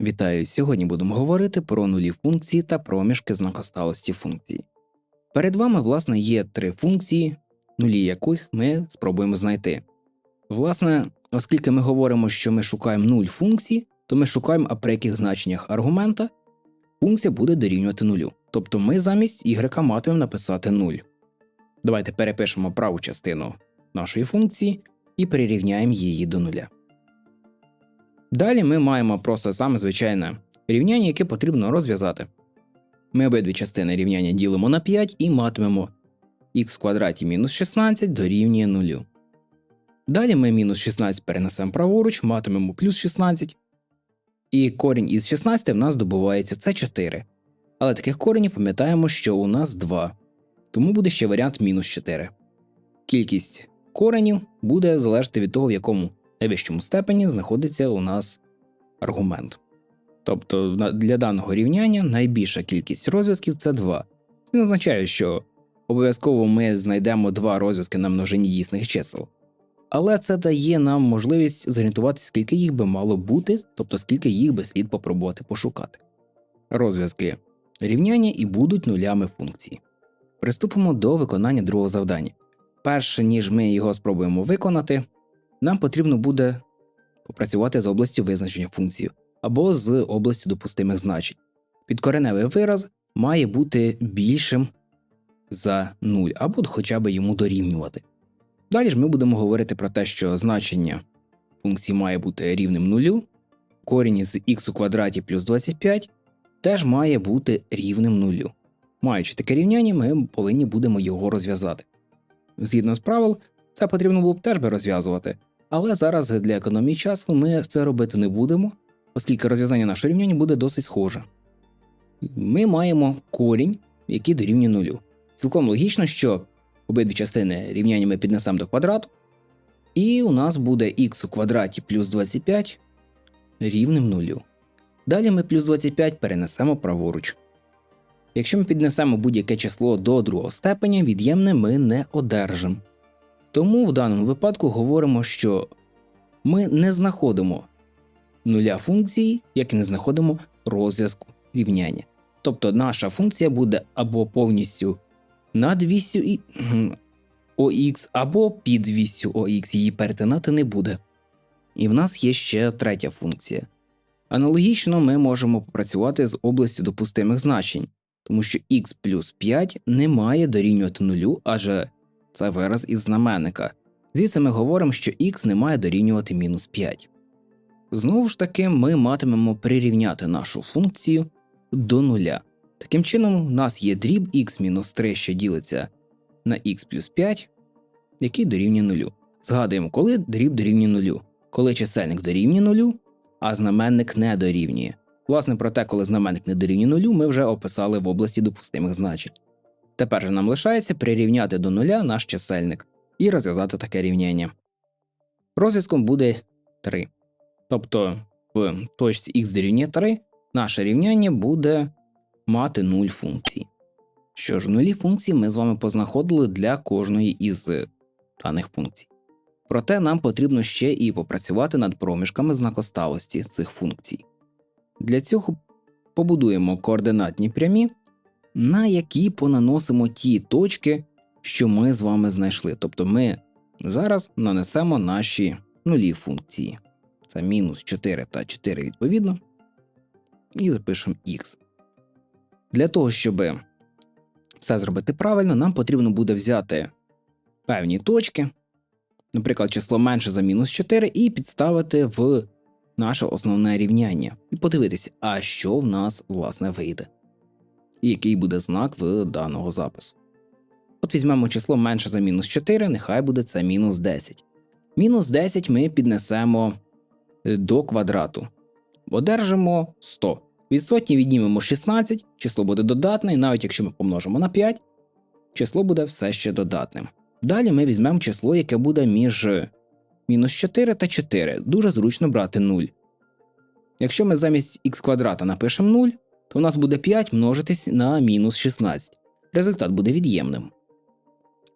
Вітаю! Сьогодні будемо говорити про нулі функції та проміжки знакосталості функції. Перед вами, власне, є три функції, нулі яких ми спробуємо знайти. Власне, оскільки ми говоримо, що ми шукаємо нуль функції, то ми шукаємо, а при яких значеннях аргумента функція буде дорівнювати нулю. Тобто ми замість y матимемо написати 0. Давайте перепишемо праву частину нашої функції і перерівняємо її до нуля. Далі ми маємо просто саме звичайне рівняння, яке потрібно розв'язати. Ми обидві частини рівняння ділимо на 5 і матимемо х квадраті мінус 16 дорівнює 0. Далі ми мінус 16 перенесемо праворуч, матимемо плюс 16. І корінь із 16 в нас добувається це 4. Але таких коренів пам'ятаємо, що у нас 2. Тому буде ще варіант мінус 4. Кількість коренів буде залежати від того, в якому найвищому степені знаходиться у нас аргумент. Тобто для даного рівняння найбільша кількість розв'язків це 2. Це не означає, що обов'язково ми знайдемо два розв'язки на множині дійсних чисел. Але це дає нам можливість зорієнтуватися, скільки їх би мало бути, тобто скільки їх би слід попробувати пошукати. Розв'язки рівняння і будуть нулями функції. Приступимо до виконання другого завдання. Перше, ніж ми його спробуємо виконати, нам потрібно буде попрацювати з областю визначення функції або з областю допустимих значень. Підкореневий вираз має бути більшим за 0 або хоча б йому дорівнювати. Далі ж ми будемо говорити про те, що значення функції має бути рівним нулю, корінь із х у квадраті плюс 25 теж має бути рівним нулю. Маючи таке рівняння, ми повинні будемо його розв'язати. Згідно з правил, це потрібно було б теж би розв'язувати, але зараз для економії часу ми це робити не будемо, оскільки розв'язання нашого рівняння буде досить схоже. Ми маємо корінь, який дорівнює нулю. Цілком логічно, що обидві частини рівняння ми піднесемо до квадрату, і у нас буде х у квадраті плюс 25 рівним нулю. Далі ми плюс 25 перенесемо праворуч. Якщо ми піднесемо будь-яке число до другого степеня, від'ємне ми не одержимо. Тому в даному випадку говоримо, що ми не знаходимо нуля функції, як і не знаходимо розв'язку рівняння. Тобто наша функція буде або повністю над вісю і ОХ, або під вісю ОХ, її перетинати не буде. І в нас є ще третя функція. Аналогічно ми можемо попрацювати з областю допустимих значень, тому що х плюс 5 не має дорівнювати нулю, адже це вираз із знаменника. Звідси ми говоримо, що х не має дорівнювати мінус 5. Знову ж таки, ми матимемо прирівняти нашу функцію до нуля. Таким чином, у нас є дріб х-3, що ділиться на х плюс 5, який дорівнює нулю. Згадуємо, коли дріб дорівнює нулю, коли чисельник дорівнює нулю, а знаменник не дорівнює. Власне, про те, коли знаменник не дорівнює нулю, ми вже описали в області допустимих значень. Тепер же нам лишається прирівняти до нуля наш чисельник і розв'язати таке рівняння. Розв'язком буде 3. Тобто в точці х дорівнює 3 наше рівняння буде мати 0 функцій. Що ж, нулі функції ми з вами познаходили для кожної із даних функцій. Проте нам потрібно ще і попрацювати над проміжками знакосталості цих функцій. Для цього побудуємо координатні прямі, на які понаносимо ті точки, що ми з вами знайшли. Тобто ми зараз нанесемо наші нулі функції. Це мінус 4 та 4 відповідно. І запишемо х. Для того, щоб все зробити правильно, нам потрібно буде взяти певні точки, наприклад, число менше за мінус 4, і підставити в наше основне рівняння. І подивитися, а що в нас власне вийде, і який буде знак в даного запису. От візьмемо число менше за мінус 4, нехай буде це мінус 10. Мінус 10 ми піднесемо е, до квадрату. Одержимо 100. Від сотні віднімемо 16, число буде додатне, і навіть якщо ми помножимо на 5, число буде все ще додатним. Далі ми візьмемо число, яке буде між мінус 4 та 4. Дуже зручно брати 0. Якщо ми замість х квадрата напишемо 0, то у нас буде 5 множитись на мінус 16. Результат буде від'ємним.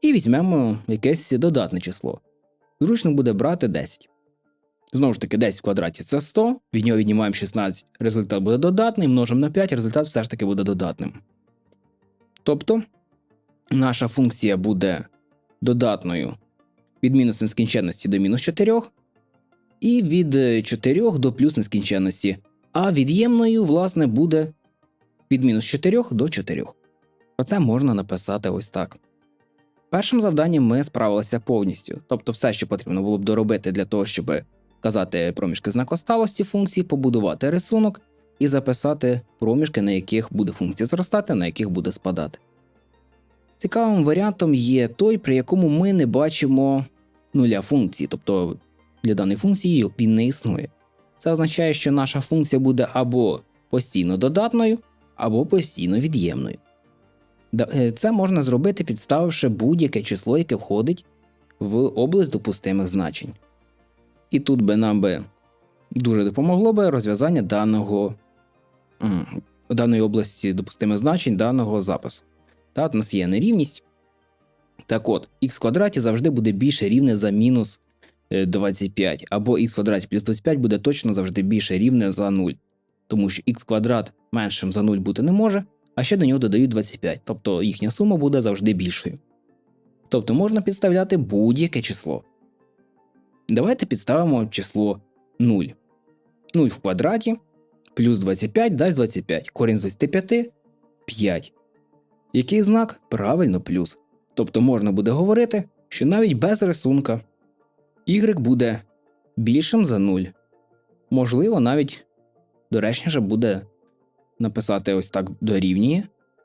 І візьмемо якесь додатне число. Зручно буде брати 10. Знову ж таки, 10 в квадраті це 100, від нього віднімаємо 16, результат буде додатний, множимо на 5, результат все ж таки буде додатним. Тобто наша функція буде додатною від мінус нескінченності до мінус 4, і від 4 до плюс нескінченності, а від'ємною, власне, буде від мінус 4 до 4. Оце можна написати ось так. Першим завданням ми справилися повністю, тобто все, що потрібно було б доробити для того, щоб казати проміжки знакосталості функції, побудувати рисунок і записати проміжки, на яких буде функція зростати, на яких буде спадати. Цікавим варіантом є той, при якому ми не бачимо нуля функції, тобто для даної функції він не існує. Це означає, що наша функція буде або постійно додатною, або постійно від'ємною. Е, Це можна зробити, підставивши будь-яке число, яке входить в область допустимих значень. І тут би нам би дуже допомогло би розв'язання даного, даної області допустимих значень даного запису. Та, у нас є нерівність. Так от, х квадраті завжди буде більше рівне за мінус е, 25, або х в квадраті плюс 25 буде точно завжди більше рівне за 0, тому що х квадрат меншим за 0 бути не може, а ще до нього додають 25, тобто їхня сума буде завжди більшою. Тобто можна підставляти будь-яке число. Давайте підставимо число 0. 0 в квадраті плюс 25 дасть 25. Корінь з 25 5. Який знак? Правильно плюс. Тобто можна буде говорити, що навіть без рисунка y буде більшим за 0. Можливо, навіть доречніше буде написати ось так дорівнює.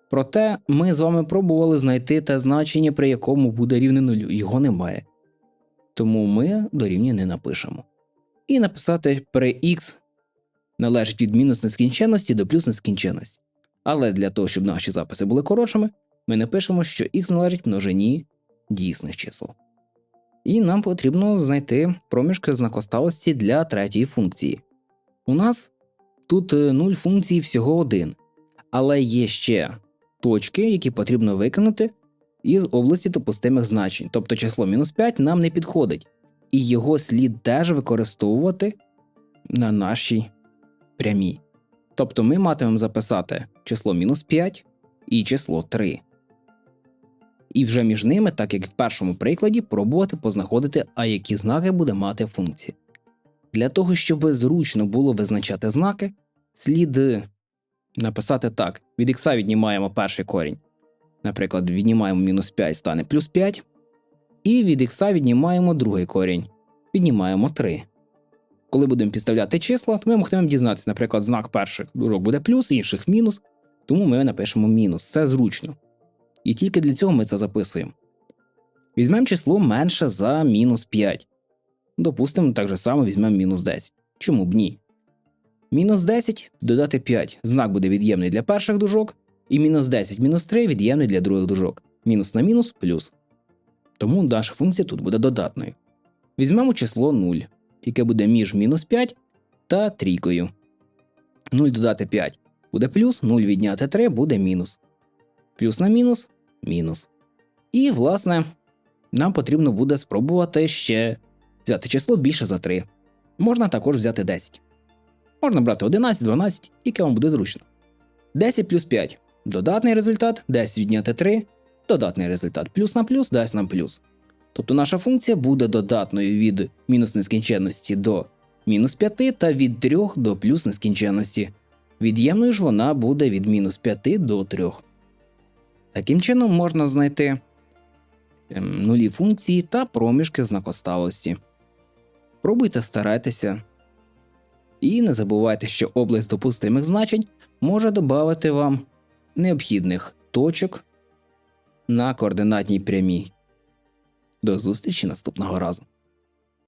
Проте ми з вами пробували знайти те значення, при якому буде рівне нулю. Його немає. Тому ми дорівнює не напишемо. І написати при x належить від мінус нескінченності до плюс нескінченності. Але для того, щоб наші записи були коротшими, ми напишемо, що x належить множині дійсних чисел. І нам потрібно знайти проміжки знакосталості для третьої функції. У нас тут е, нуль функцій всього один, але є ще точки, які потрібно виконати із області допустимих значень, тобто число мінус 5 нам не підходить, і його слід теж використовувати на нашій прямій. Тобто ми матимемо записати число мінус 5 і число 3. І вже між ними, так як в першому прикладі, пробувати познаходити, а які знаки буде мати функція. Для того, щоб зручно було визначати знаки, слід е, написати так: від х віднімаємо перший корінь. Наприклад, віднімаємо мінус 5 стане плюс 5. І від х віднімаємо другий корінь. Віднімаємо 3. Коли будемо підставляти числа, то ми могтимемо дізнатися, наприклад, знак перших дужок буде плюс, інших мінус, тому ми напишемо мінус. Це зручно. І тільки для цього ми це записуємо. Візьмемо число менше за мінус 5. Допустимо, так же само візьмемо мінус 10. Чому б ні? Мінус 10 додати 5. Знак буде від'ємний для перших дужок, і мінус 10 мінус 3 від'ємний для других дужок. Мінус на мінус плюс. Тому наша функція тут буде додатною. Візьмемо число 0, яке буде між мінус 5 та трійкою. 0 додати 5 буде плюс, 0 відняти 3 буде мінус. Плюс на мінус мінус. І, власне, нам потрібно буде спробувати ще взяти число більше за 3. Можна також взяти 10. Можна брати 11, 12, яке вам буде зручно. 10 плюс 5 додатний результат, 10 відняти 3, додатний результат плюс на плюс дасть нам плюс. Тобто наша функція буде додатною від мінус нескінченності до мінус 5 та від 3 до плюс нескінченності. Від'ємною ж вона буде від мінус 5 до 3. Таким чином можна знайти ем, нулі функції та проміжки знакосталості. Пробуйте старайтеся. І не забувайте, що область допустимих значень може додати вам необхідних точок на координатній прямій. До зустрічі наступного разу.